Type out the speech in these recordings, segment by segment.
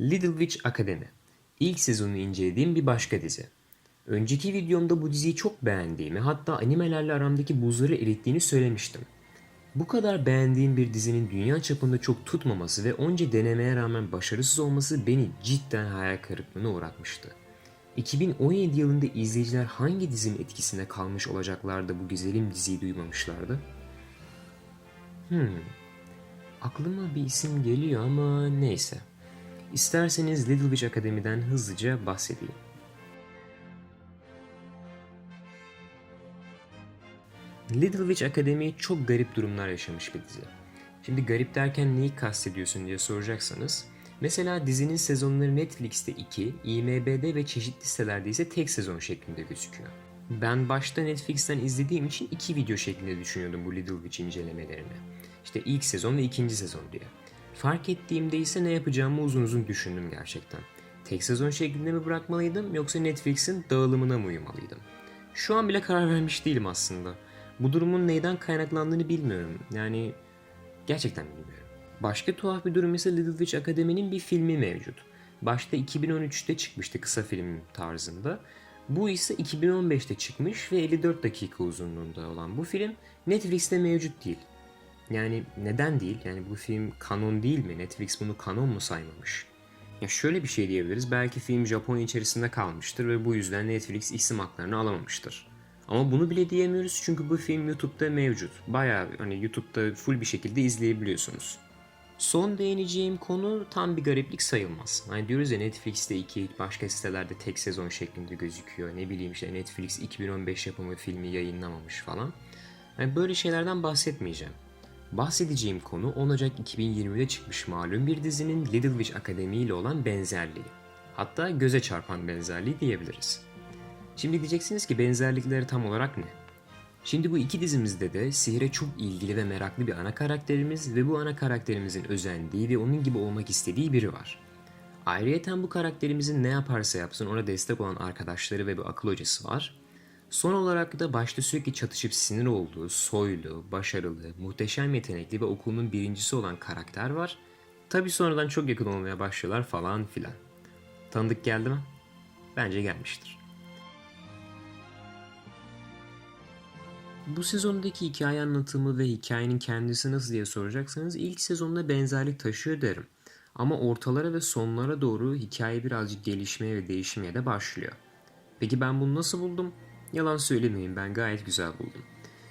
Little Witch Academy. İlk sezonunu incelediğim bir başka dizi. Önceki videomda bu diziyi çok beğendiğimi hatta animelerle aramdaki buzları erittiğini söylemiştim. Bu kadar beğendiğim bir dizinin dünya çapında çok tutmaması ve onca denemeye rağmen başarısız olması beni cidden hayal kırıklığına uğratmıştı. 2017 yılında izleyiciler hangi dizinin etkisinde kalmış olacaklardı bu güzelim diziyi duymamışlardı? Hmm, aklıma bir isim geliyor ama neyse. İsterseniz Little Witch Akademi'den hızlıca bahsedeyim. Little Witch Academy çok garip durumlar yaşamış bir dizi. Şimdi garip derken neyi kastediyorsun diye soracaksanız, mesela dizinin sezonları Netflix'te 2, IMDb'de ve çeşitli sitelerde ise tek sezon şeklinde gözüküyor. Ben başta Netflix'ten izlediğim için iki video şeklinde düşünüyordum bu Little Witch incelemelerini. İşte ilk sezon ve ikinci sezon diye. Fark ettiğimde ise ne yapacağımı uzun uzun düşündüm gerçekten. Tek sezon şeklinde mi bırakmalıydım yoksa Netflix'in dağılımına mı uymalıydım? Şu an bile karar vermiş değilim aslında. Bu durumun neyden kaynaklandığını bilmiyorum. Yani gerçekten bilmiyorum. Başka tuhaf bir durum ise Little Witch Academy'nin bir filmi mevcut. Başta 2013'te çıkmıştı kısa film tarzında. Bu ise 2015'te çıkmış ve 54 dakika uzunluğunda olan bu film Netflix'te mevcut değil. Yani neden değil? Yani bu film kanon değil mi? Netflix bunu kanon mu saymamış? Ya şöyle bir şey diyebiliriz. Belki film Japonya içerisinde kalmıştır ve bu yüzden Netflix isim haklarını alamamıştır. Ama bunu bile diyemiyoruz çünkü bu film YouTube'da mevcut. Bayağı hani YouTube'da full bir şekilde izleyebiliyorsunuz. Son değineceğim konu tam bir gariplik sayılmaz. Hani diyoruz ya Netflix'te iki, başka sitelerde tek sezon şeklinde gözüküyor. Ne bileyim işte Netflix 2015 yapımı filmi yayınlamamış falan. Yani böyle şeylerden bahsetmeyeceğim. Bahsedeceğim konu 10 Ocak 2020'de çıkmış malum bir dizinin Little Witch Academy ile olan benzerliği. Hatta göze çarpan benzerliği diyebiliriz. Şimdi diyeceksiniz ki benzerlikleri tam olarak ne? Şimdi bu iki dizimizde de sihre çok ilgili ve meraklı bir ana karakterimiz ve bu ana karakterimizin özendiği ve onun gibi olmak istediği biri var. Ayrıyeten bu karakterimizin ne yaparsa yapsın ona destek olan arkadaşları ve bir akıl hocası var. Son olarak da başta sürekli çatışıp sinir olduğu, soylu, başarılı, muhteşem yetenekli ve okulunun birincisi olan karakter var. Tabi sonradan çok yakın olmaya başlıyorlar falan filan. Tanıdık geldi mi? Bence gelmiştir. Bu sezondaki hikaye anlatımı ve hikayenin kendisi nasıl diye soracaksanız ilk sezonda benzerlik taşıyor derim. Ama ortalara ve sonlara doğru hikaye birazcık gelişmeye ve değişmeye de başlıyor. Peki ben bunu nasıl buldum? Yalan söylemeyin ben gayet güzel buldum.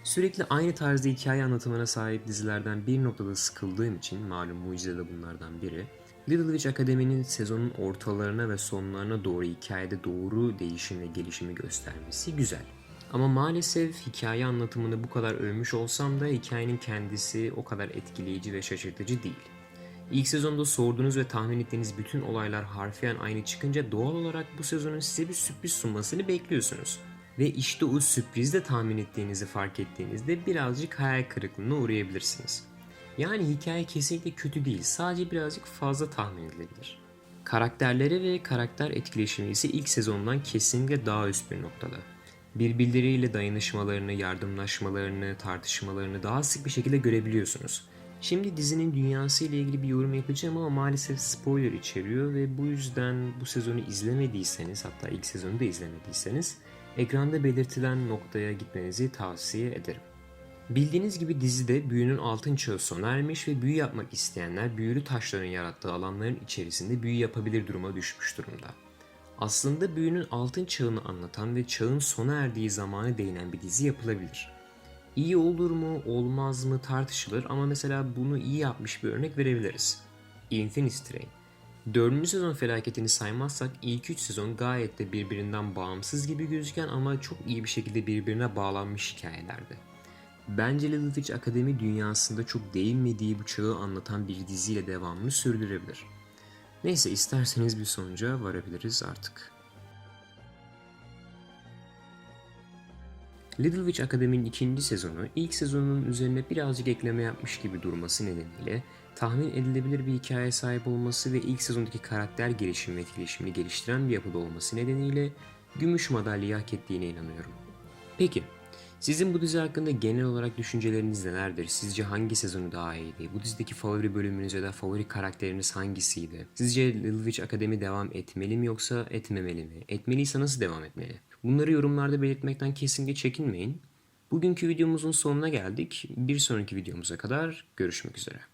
Sürekli aynı tarzda hikaye anlatımına sahip dizilerden bir noktada sıkıldığım için malum Mucize de bunlardan biri. Little Witch Academy'nin sezonun ortalarına ve sonlarına doğru hikayede doğru değişim ve gelişimi göstermesi güzel. Ama maalesef hikaye anlatımını bu kadar övmüş olsam da hikayenin kendisi o kadar etkileyici ve şaşırtıcı değil. İlk sezonda sorduğunuz ve tahmin ettiğiniz bütün olaylar harfiyen aynı çıkınca doğal olarak bu sezonun size bir sürpriz sunmasını bekliyorsunuz. Ve işte o sürprizde tahmin ettiğinizi fark ettiğinizde birazcık hayal kırıklığına uğrayabilirsiniz. Yani hikaye kesinlikle kötü değil, sadece birazcık fazla tahmin edilebilir. Karakterleri ve karakter etkileşimi ise ilk sezondan kesinlikle daha üst bir noktada birbirleriyle dayanışmalarını, yardımlaşmalarını, tartışmalarını daha sık bir şekilde görebiliyorsunuz. Şimdi dizinin dünyası ile ilgili bir yorum yapacağım ama maalesef spoiler içeriyor ve bu yüzden bu sezonu izlemediyseniz hatta ilk sezonu da izlemediyseniz ekranda belirtilen noktaya gitmenizi tavsiye ederim. Bildiğiniz gibi dizide büyünün altın çağı sona ermiş ve büyü yapmak isteyenler büyülü taşların yarattığı alanların içerisinde büyü yapabilir duruma düşmüş durumda. Aslında büyünün altın çağını anlatan ve çağın sona erdiği zamanı değinen bir dizi yapılabilir. İyi olur mu, olmaz mı tartışılır ama mesela bunu iyi yapmış bir örnek verebiliriz. Infinity Train. Dördüncü sezon felaketini saymazsak ilk üç sezon gayet de birbirinden bağımsız gibi gözüken ama çok iyi bir şekilde birbirine bağlanmış hikayelerdi. Bence Little Witch Akademi dünyasında çok değinmediği bu çağı anlatan bir diziyle devamını sürdürebilir. Neyse isterseniz bir sonuca varabiliriz artık. Little Witch Academy'nin ikinci sezonu ilk sezonun üzerine birazcık ekleme yapmış gibi durması nedeniyle tahmin edilebilir bir hikaye sahip olması ve ilk sezondaki karakter gelişim ve etkileşimini geliştiren bir yapıda olması nedeniyle gümüş madalyayı hak ettiğine inanıyorum. Peki, sizin bu dizi hakkında genel olarak düşünceleriniz nelerdir? Sizce hangi sezonu daha iyiydi? Bu dizideki favori bölümünüz ya da favori karakteriniz hangisiydi? Sizce Little Witch Academy devam etmeli mi yoksa etmemeli mi? Etmeliyse nasıl devam etmeli? Bunları yorumlarda belirtmekten kesinlikle çekinmeyin. Bugünkü videomuzun sonuna geldik. Bir sonraki videomuza kadar görüşmek üzere.